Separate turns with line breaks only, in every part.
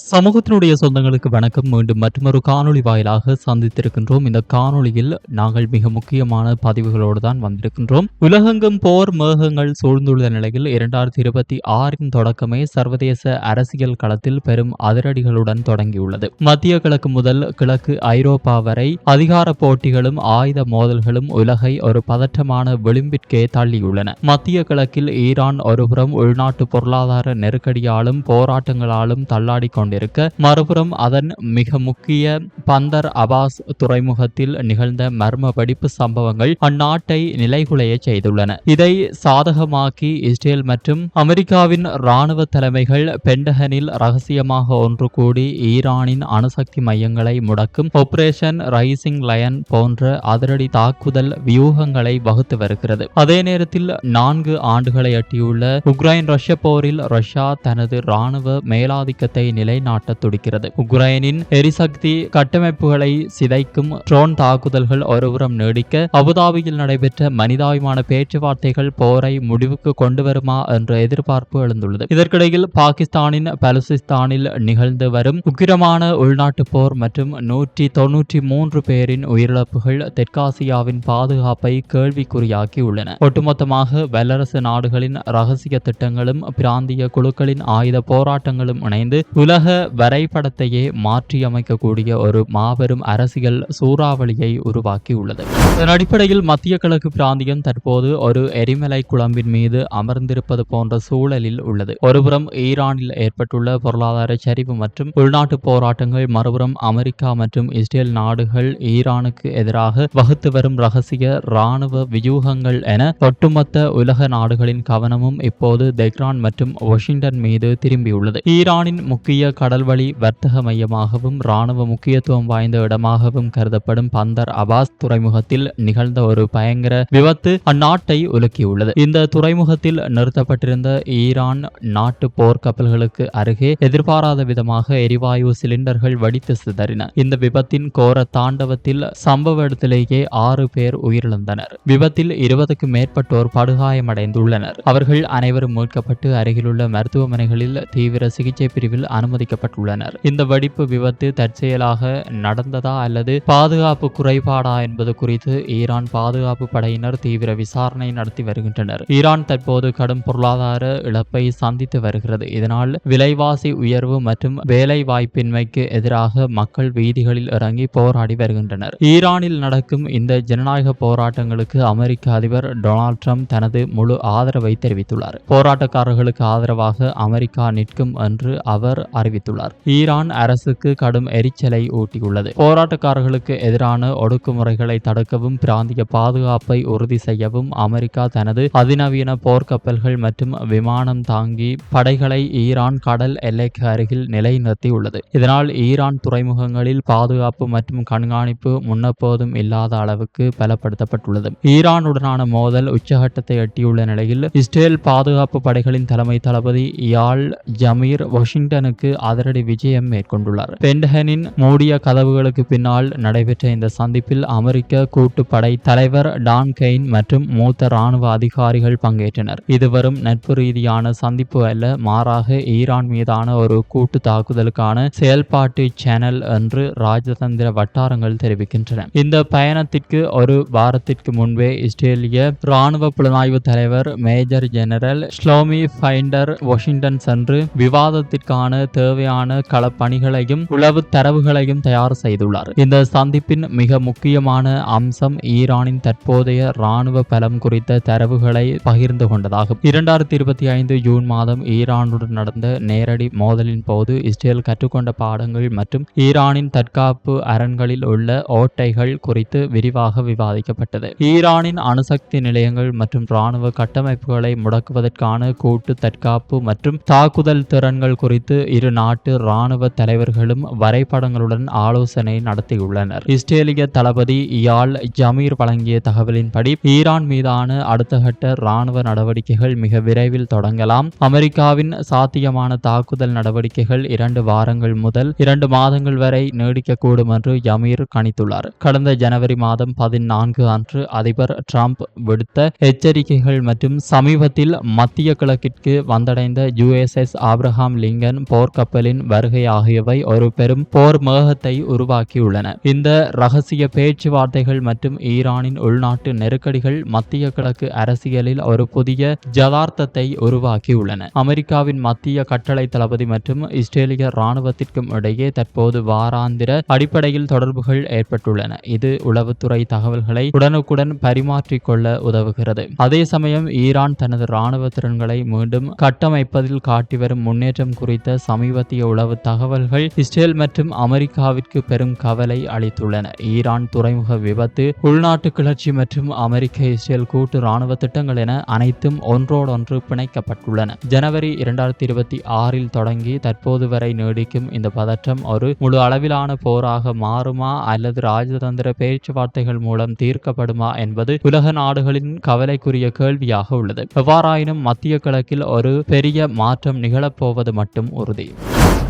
சமூகத்தினுடைய சொந்தங்களுக்கு வணக்கம். மீண்டும் மற்றொரு காணொளி வாயிலாக சந்தித்திருக்கின்றோம். இந்த காணொளியில் நாங்கள் மிக முக்கியமான பதிவுகளோடு தான் வந்திருக்கின்றோம். உலகெங்கும் போர் மேகங்கள் சூழ்ந்துள்ள நிலையில் இரண்டாயிரத்தி இருபத்தி ஆறின் தொடக்கமே சர்வதேச அரசியல் களத்தில் பெரும் அதிரடிகளுடன் தொடங்கியுள்ளது. மத்திய கிழக்கு முதல் கிழக்கு ஐரோப்பா வரை அதிகார போட்டிகளும் ஆயுத மோதல்களும் உலகை ஒரு பதற்றமான விளிம்பிற்கே தள்ளியுள்ளன. மத்திய கிழக்கில் ஈரான் ஒருபுறம் உள்நாட்டு பொருளாதார நெருக்கடியாலும் போராட்டங்களாலும் தள்ளாடி கொண்டிருக்க. மறுபுறம் அதன் மிக முக்கிய பந்தர் அபாஸ் துறைமுகத்தில் நிகழ்ந்த மர்ம வெடிப்பு சம்பவங்கள் அந்நாட்டை நிலைகுலைய செய்துள்ளன. இதை சாதகமாக்கி இஸ்ரேல் மற்றும் அமெரிக்காவின் இராணுவ தலைமைகள் பென்டகனில் ரகசியமாக ஒன்று கூடி ஈரானின் அணுசக்தி மையங்களை முடக்கும் ஆபரேஷன் ரைசிங் லயன் போன்ற அதிரடி தாக்குதல் வியூகங்களை வகுத்து வருகிறது. அதே நேரத்தில் நான்கு ஆண்டுகளை எட்டியுள்ள உக்ரைன் ரஷ்ய போரில் ரஷ்யா தனது இராணுவ மேலாதிக்கத்தை நிலை நிலைநாட்ட துடிக்கிறது. உக்ரைனின் எரிசக்தி கட்டமைப்புகளை சிதைக்கும் ட்ரோன் தாக்குதல்கள் ஒருபுறம் நீடிக்க அபுதாபியில் நடைபெற்ற மனிதாபிமான பேச்சுவார்த்தைகள் போரை முடிவுக்கு கொண்டு வருமா என்ற எதிர்பார்ப்பு எழுந்துள்ளது. இதற்கிடையில் பாகிஸ்தானின் பலுசிஸ்தானில் நிகழ்ந்து வரும் உக்கிரமான உள்நாட்டு போர் மற்றும் நூற்றி தொன்னூற்றி மூன்று பேரின் உயிரிழப்புகள் தெற்காசியாவின் பாதுகாப்பை கேள்விக்குறியாக்கியுள்ளன. ஒட்டுமொத்தமாக வல்லரசு நாடுகளின் ரகசிய திட்டங்களும் பிராந்திய குழுக்களின் ஆயுத போராட்டங்களும் இணைந்து உலக வரைபடத்தையே மாற்றியமைக்கக்கூடிய ஒரு மாபெரும் அரசியல் சூறாவளியை உருவாக்கியுள்ளது. இதன் அடிப்படையில் மத்திய கிழக்கு பிராந்தியம் தற்போது ஒரு எரிமலை குழம்பின் மீது அமர்ந்திருப்பது போன்ற சூழலில் உள்ளது. ஒருபுறம் ஈரானில் ஏற்பட்டுள்ள பொருளாதார சரிவு மற்றும் உள்நாட்டு போராட்டங்கள் மறுபுறம் அமெரிக்கா மற்றும் இஸ்ரேல் நாடுகள் ஈரானுக்கு எதிராக வகுத்து வரும் ரகசிய இராணுவ வியூகங்கள் என ஒட்டுமொத்த உலக நாடுகளின் கவனமும் இப்போது தெஹ்ரான் மற்றும் வாஷிங்டன் மீது திரும்பியுள்ளது. ஈரானின் முக்கிய கடல்வழி வர்த்தக மையமாகவும் இராணுவ முக்கியத்துவம் வாய்ந்த இடமாகவும் கருதப்படும் பந்தர் அபாஸ் துறைமுகத்தில் நிகழ்ந்த ஒரு பயங்கர விபத்து அந்நாட்டை உலுக்கியுள்ளது. இந்த துறைமுகத்தில் நிறுத்தப்பட்டிருந்த ஈரான் நாட்டு போர்க்கப்பல்களுக்கு அருகே எதிர்பாராத விதமாக எரிவாயு சிலிண்டர்கள் வெடித்து சிதறின. இந்த விபத்தின் கோர தாண்டவத்தில் சம்பவ இடத்திலேயே ஆறு பேர் உயிரிழந்தனர். விபத்தில் இருபதுக்கு மேற்பட்டோர் படுகாயமடைந்துள்ளனர். அவர்கள் அனைவரும் மீட்கப்பட்டு அருகிலுள்ள மருத்துவமனைகளில் தீவிர சிகிச்சை பிரிவில் அனுமதி அனுமதிக்கப்பட்டுள்ளனர் இந்த வெடிப்பு விபத்து தற்செயலாக நடந்ததா அல்லது பாதுகாப்பு குறைபாடா என்பது குறித்து ஈரான் பாதுகாப்பு படையினர் தீவிர விசாரணை நடத்தி வருகின்றனர். ஈரான் தற்போது கடும் பொருளாதார இழப்பை சந்தித்து வருகிறது. இதனால் விலைவாசி உயர்வு மற்றும் வேலை வாய்ப்பின்மைக்கு எதிராக மக்கள் வீதிகளில் இறங்கி போராடி வருகின்றனர். ஈரானில் நடக்கும் இந்த ஜனநாயக போராட்டங்களுக்கு அமெரிக்க அதிபர் டொனால்ட் ட்ரம்ப் தனது முழு ஆதரவை தெரிவித்துள்ளார். போராட்டக்காரர்களுக்கு ஆதரவாக அமெரிக்கா நிற்கும் என்று அவர் அறிவித்துள்ளார் ஈரான் அரசுக்கு கடும் எரிச்சலை ஊட்டியுள்ளது. போராட்டக்காரர்களுக்கு எதிரான ஒடுக்குமுறைகளை தடுக்கவும் பிராந்திய பாதுகாப்பை உறுதி செய்யவும் அமெரிக்கா தனது அதிநவீன போர்க்கப்பல்கள் மற்றும் விமானம் தாங்கி படைகளை ஈரான் கடல் எல்லைக்கு அருகில் நிலைநிறுத்தியுள்ளது. இதனால் ஈரான் துறைமுகங்களில் பாதுகாப்பு மற்றும் கண்காணிப்பு முன்னெப்போதும் இல்லாத அளவுக்கு பலப்படுத்தப்பட்டுள்ளது. ஈரானுடனான மோதல் உச்சகட்டத்தை எட்டியுள்ள நிலையில் இஸ்ரேல் பாதுகாப்பு படைகளின் தலைமை தளபதி யாழ் ஜமீர் வாஷிங்டனுக்கு அதிரடி விஜயம் மேற்கொண்டுள்ளார். பென்டகனின் மூடிய கதவுகளுக்கு பின்னால் நடைபெற்ற இந்த சந்திப்பில் அமெரிக்க கூட்டுப்படை தலைவர் டான் கெயின் மற்றும் மூத்த ராணுவ அதிகாரிகள் பங்கேற்றனர். இது வரும் நட்பு ரீதியான சந்திப்பு அல்ல மாறாக ஈரான் மீதான ஒரு கூட்டு தாக்குதலுக்கான செயல்பாட்டு சேனல் என்று ராஜதந்திர வட்டாரங்கள் தெரிவிக்கின்றன. இந்த பயணத்திற்கு ஒரு வாரத்திற்கு முன்பே இஸ்ரேலிய ராணுவ புலனாய்வு தலைவர் major general Shlomi Finder Washington சென்று விவாதத்திற்கான தேவையான களப்பணிகளையும் உளவு தரவுகளையும் தயார் செய்துள்ளார். இந்த சந்திப்பின் மிக முக்கியமான அம்சம் ஈரானின் தற்போதைய ராணுவ பலம் குறித்த தரவுகளை பகிர்ந்து கொண்டதாகும். இரண்டாயிரத்தி இருபத்தி ஐந்து ஜூன் மாதம் ஈரானுடன் நடந்த நேரடி மோதலின் போது இஸ்ரேல் கற்றுக்கொண்ட பாடங்கள் மற்றும் ஈரானின் தற்காப்பு அரண்களில் உள்ள ஓட்டைகள் குறித்து விரிவாக விவாதிக்கப்பட்டது. ஈரானின் அணுசக்தி நிலையங்கள் மற்றும் ராணுவ கட்டமைப்புகளை முடக்குவதற்கான கூட்டு தற்காப்பு மற்றும் தாக்குதல் திறன்கள் குறித்து இரு நாட்டு இராணுவ தலைவர்களும் வரைபடங்களுடன் ஆலோசனை நடத்தியுள்ளனர். இஸ்ரேலிய தளபதி யாழ் ஜமீர் வழங்கிய தகவலின்படி ஈரான் மீதான அடுத்த கட்ட இராணுவ நடவடிக்கைகள் மிக விரைவில் தொடங்கலாம். அமெரிக்காவின் சாத்தியமான தாக்குதல் நடவடிக்கைகள் இரண்டு வாரங்கள் முதல் இரண்டு மாதங்கள் வரை நீடிக்கக்கூடும் என்று யமீர் கணித்துள்ளார். கடந்த ஜனவரி மாதம் பதினான்கு அன்று அதிபர் ட்ரம்ப் விடுத்த எச்சரிக்கைகள் மற்றும் சமீபத்தில் மத்திய கிழக்கிற்கு வந்தடைந்த யுஎஸ்எஸ் ஆப்ரஹாம் லிங்கன் போர்க்க கப்பலின் வருகை ஆகியவை ஒரு பெரும் போர் மேகத்தை உருவாக்கியுள்ளன. இந்த ரகசிய பேச்சுவார்த்தைகள் மற்றும் ஈரானின் உள்நாட்டு நெருக்கடிகள் மத்திய கிழக்கு அரசியலில் ஒரு புதிய ஜதார்த்தத்தை உருவாக்கியுள்ளன. அமெரிக்காவின் மத்திய கட்டளை தளபதி மற்றும் இஸ்ரேலிய இராணுவத்திற்கும் இடையே தற்போது வாராந்திர அடிப்படையில் தொடர்புகள் ஏற்பட்டுள்ளன. இது உளவுத்துறை தகவல்களை உடனுக்குடன் பரிமாற்றிக்கொள்ள உதவுகிறது. அதே சமயம் ஈரான் தனது இராணுவ திறன்களை மீண்டும் கட்டமைப்பதில் காட்டி வரும் முன்னேற்றம் குறித்த சமீபத்திய உளவு தகவல்கள் இஸ்ரேல் மற்றும் அமெரிக்காவிற்கு பெரும் கவலை அளித்துள்ளன. ஈரான் துறைமுக விபத்து உள்நாட்டு கிளர்ச்சி மற்றும் அமெரிக்க இஸ்ரேல் கூட்டு இராணுவ திட்டங்கள் என அனைத்தும் ஒன்றோடொன்று பிணைக்கப்பட்டுள்ளன. ஜனவரி இரண்டாயிரத்தி இருபத்தி ஆறில் தொடங்கி தற்போது வரை நீடிக்கும் இந்த பதற்றம் ஒரு முழு அளவிலான போராக மாறுமா அல்லது ராஜதந்திர பேச்சுவார்த்தைகள் மூலம் தீர்க்கப்படுமா என்பது உலக நாடுகளின் கவலைக்குரிய கேள்வியாக உள்ளது. எவ்வாறாயினும் மத்திய கிழக்கில் ஒரு பெரிய மாற்றம் நிகழப்போவது மட்டும் உறுதி.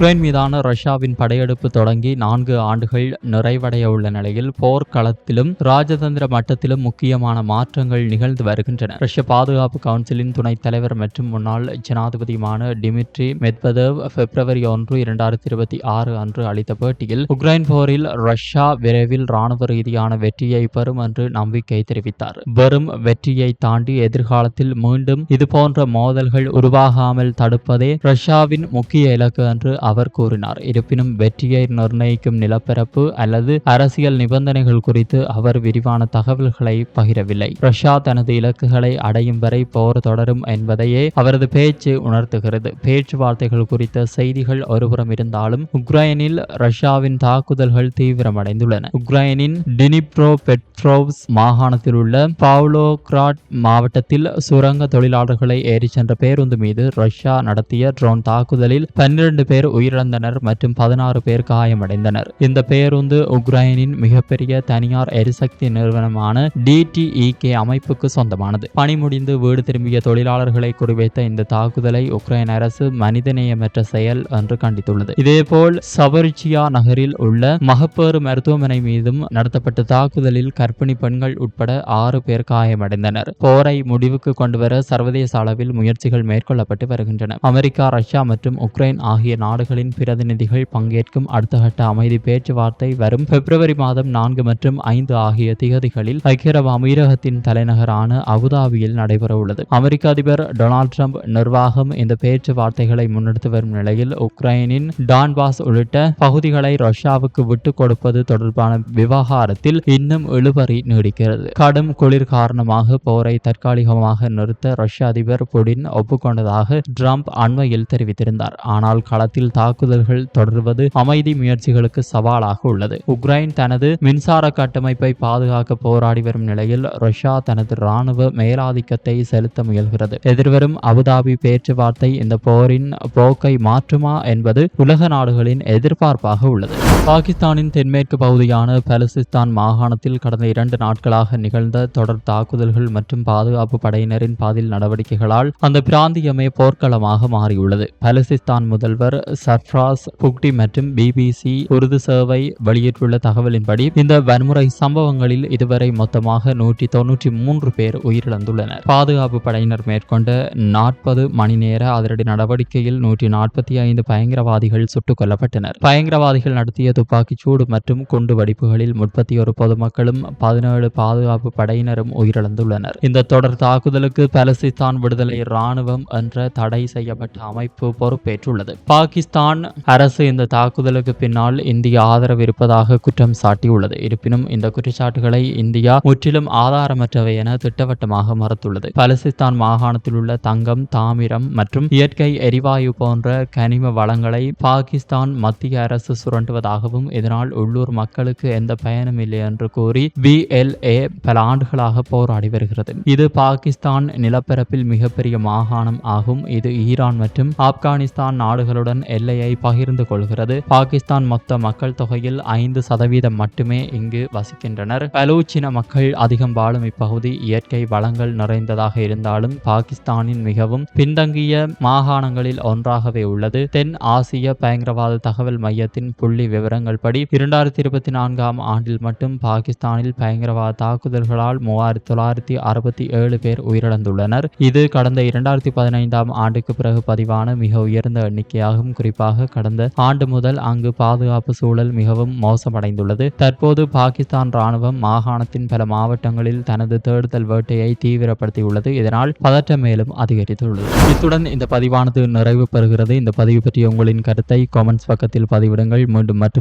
உக்ரைன் மீதான ரஷ்யாவின் படையெடுப்பு தொடங்கி நான்கு ஆண்டுகள் நிறைவடைய உள்ள நிலையில் போர்க்களத்திலும் ராஜதந்திர மட்டத்திலும் முக்கியமான மாற்றங்கள் நிகழ்ந்து வருகின்றன. ரஷ்ய பாதுகாப்பு கவுன்சிலின் துணைத் தலைவர் மற்றும் முன்னாள் ஜனாதிபதியுமான டிமிட்ரி மெத்வதேவ் பிப்ரவரி ஒன்று இரண்டாயிரத்தி இருபத்தி ஆறு அன்று அளித்த பேட்டியில் உக்ரைன் போரில் ரஷ்யா விரைவில் ராணுவ ரீதியான வெற்றியை பெறும் என்று நம்பிக்கை தெரிவித்தார். வெறும் வெற்றியை தாண்டி எதிர்காலத்தில் மீண்டும் இதுபோன்ற மோதல்கள் உருவாகாமல் தடுப்பதே ரஷ்யாவின் முக்கிய இலக்கு என்று அவர் கூறினார். இருப்பினும் வெற்றியை நிர்ணயிக்கும் நிலப்பரப்பு அல்லது அரசியல் நிபந்தனைகள் குறித்து அவர் விரிவான தகவல்களை பகிரவில்லை. ரஷ்யா தனது இலக்குகளை அடையும் வரை போர் தொடரும் என்பதையே அவரது பேச்சு உணர்த்துகிறது. பேச்சுவார்த்தைகள் குறித்த செய்திகள் ஒருபுறம் இருந்தாலும் உக்ரைனில் ரஷ்யாவின் தாக்குதல்கள் தீவிரமடைந்துள்ளன. உக்ரைனின் டினிப்ரோ பெட்ரோவ்ஸ் மாகாணத்தில் உள்ள பாவ்லோக்ராட் மாவட்டத்தில் சுரங்க தொழிலாளர்களை ஏறிச் சென்ற பேருந்து மீது ரஷ்யா நடத்திய ட்ரோன் தாக்குதலில் பன்னிரண்டு பேர் உயிரிழந்தனர் மற்றும் பதினாறு பேர் காயமடைந்தனர். இந்த பேருந்து உக்ரைனின் மிகப்பெரிய தனியார் எரிசக்தி நிறுவனமான டிடிஇகே அமைப்புக்கு சொந்தமானது. பணி முடிந்து வீடு திரும்பிய தொழிலாளர்களை குறிவைத்த இந்த தாக்குதலை உக்ரைன் அரசு மனிதநேயமற்ற செயல் என்று கண்டித்துள்ளது. இதேபோல் சவரிச்சியா நகரில் உள்ள மகப்பேறு மருத்துவமனை மீதும் நடத்தப்பட்ட தாக்குதலில் கர்ப்பிணி பெண்கள் உட்பட ஆறு பேர் காயமடைந்தனர். போரை முடிவுக்கு கொண்டுவர சர்வதேச அளவில் முயற்சிகள் மேற்கொள்ளப்பட்டு வருகின்றன. அமெரிக்கா ரஷ்யா மற்றும் உக்ரைன் ஆகிய நாடுகளின் பிரதிநிதிகள் பங்கேற்கும் அடுத்த கட்ட அமைதி பேச்சுவார்த்தை வரும் பிப்ரவரி மாதம் நான்கு மற்றும் ஐந்து ஆகிய திகதிகளில் ஐக்கிய அரபு அமீரகத்தின் தலைநகரான அபுதாபியில் நடைபெறவுள்ளது அமெரிக்க அதிபர் டொனால்ட் ட்ரம்ப் நிர்வாகம் இந்த பேச்சுவார்த்தைகளை முன்னெடுத்து வரும் நிலையில் உக்ரைனின் டான்பாஸ் உள்ளிட்ட பகுதிகளை ரஷ்யாவுக்கு விட்டுக் கொடுப்பது தொடர்பான விவகாரத்தில் இன்னும் இழுபறி நீடிக்கிறது. கடும் குளிர் காரணமாக போரை தற்காலிகமாக நிறுத்த ரஷ்ய அதிபர் புடின் ஒப்புக்கொண்டதாக ட்ரம்ப் அண்மையில் தெரிவித்திருந்தார். ஆனால் களத்தில் தாக்குதல்கள் தொடர்வது அமைதி முயற்சிகளுக்கு சவாலாக உள்ளது. உக்ரைன் தனது மின்சார கட்டமைப்பை பாதுகாக்க போராடி வரும் நிலையில் ரஷ்யா தனது ராணுவ மேலாதிக்கத்தை செலுத்த முயல்கிறது. எதிர்வரும் அபுதாபி பேச்சுவார்த்தை இந்த போரின் போக்கை மாற்றுமா என்பது உலக நாடுகளின் எதிர்பார்ப்பாக உள்ளது. பாகிஸ்தானின் தென்மேற்கு பகுதியான பலுசிஸ்தான் மாகாணத்தில் கடந்த இரண்டு நாட்களாக நிகழ்ந்த தொடர் தாக்குதல்கள் மற்றும் பாதுகாப்பு படையினரின் பாதில் நடவடிக்கைகளால் அந்த பிராந்தியமே போர்க்களமாக மாறியுள்ளது. பலுசிஸ்தான் முதல்வர் சர்ஃப்ராஸ் புக்டி மற்றும் பிபிசி உருது சேவை வெளியிட்டுள்ள தகவலின்படி இந்த வன்முறை சம்பவங்களில் இதுவரை மொத்தமாக நூற்றி தொன்னூற்றி மூன்று பேர் உயிரிழந்துள்ளனர். பாதுகாப்பு படையினர் மேற்கொண்ட நாற்பது மணி நேர அதிரடி நடவடிக்கையில் நூற்றி நாற்பத்தி ஐந்து பயங்கரவாதிகள் சுட்டுக் கொல்லப்பட்டனர். பயங்கரவாதிகள் நடத்திய துப்பாக்கிச் சூடு மற்றும் குண்டு வெடிப்புகளில் முப்பத்தி ஒரு பொதுமக்களும் பதினேழு பாதுகாப்பு படையினரும் உயிரிழந்துள்ளனர். இந்த தொடர் தாக்குதலுக்கு பாலஸ்தீன் விடுதலை இராணுவம் என்ற தடை செய்யப்பட்ட அமைப்பு பொறுப்பேற்றுள்ளது. பாகிஸ்தான் அரசு இந்த தாக்குதலுக்கு பின்னால் இந்திய ஆதரவு இருப்பதாக குற்றம் சாட்டியுள்ளது. இருப்பினும் இந்த குற்றச்சாட்டுகளை இந்தியா முற்றிலும் ஆதாரமற்றவை என திட்டவட்டமாக மறுத்துள்ளது. பலசிஸ்தான் மாகாணத்தில் உள்ள தங்கம் தாமிரம் மற்றும் இயற்கை எரிவாயு போன்ற கனிம வளங்களை பாகிஸ்தான் மத்திய அரசு சுரண்டுவதாக சுரண்டுவதாகவும் இதனால் உள்ளூர் மக்களுக்கு எந்த பயனும் இல்லை என்று கூறி பிஎல்ஏ பல ஆண்டுகளாக போராடி வருகிறது. இது பாகிஸ்தான் நிலப்பரப்பில் மிகப்பெரிய மாகாணம் ஆகும். இது ஈரான் மற்றும் ஆப்கானிஸ்தான் நாடுகளுடன் எல்லையை பகிர்ந்து கொள்கிறது. பாகிஸ்தான் மொத்த மக்கள் தொகையில் ஐந்து சதவீதம் மட்டுமே இங்கு வசிக்கின்றனர். பலூச்சின மக்கள் அதிகம் வாழும் இப்பகுதி இயற்கை வளங்கள் நிறைந்ததாக இருந்தாலும் பாகிஸ்தானின் மிகவும் பின்தங்கிய மாகாணங்களில் ஒன்றாகவே உள்ளது. தென் ஆசிய பயங்கரவாத தகவல் மையத்தின் புள்ளி விவரம் விவரங்கள் படி இரண்டாயிரத்தி இருபத்தி நான்காம் ஆண்டில் மட்டும் பாகிஸ்தானில் பயங்கரவாத தாக்குதல்களால் மூவாயிரத்தி தொள்ளாயிரத்தி அறுபத்தி ஏழு பேர் உயிரிழந்துள்ளனர். இது கடந்த இரண்டாயிரத்தி பதினைந்தாம் ஆண்டுக்கு பிறகு பதிவான மிக உயர்ந்த எண்ணிக்கையாகும். குறிப்பாக கடந்த ஆண்டு முதல் அங்கு பாதுகாப்பு சூழல் மிகவும் மோசமடைந்துள்ளது. தற்போது பாகிஸ்தான் ராணுவம் மாகாணத்தின் பல மாவட்டங்களில் தனது தேடுதல் வேட்டையை தீவிரப்படுத்தியுள்ளது. இதனால் பதற்றம் மேலும் அதிகரித்துள்ளது. இத்துடன் இந்த பதிவானது நிறைவு பெறுகிறது. இந்த பதிவு பற்றிய உங்களின் கருத்தை காமெண்ட்ஸ் பக்கத்தில் பதிவிடுங்கள். மீண்டும் மற்றும்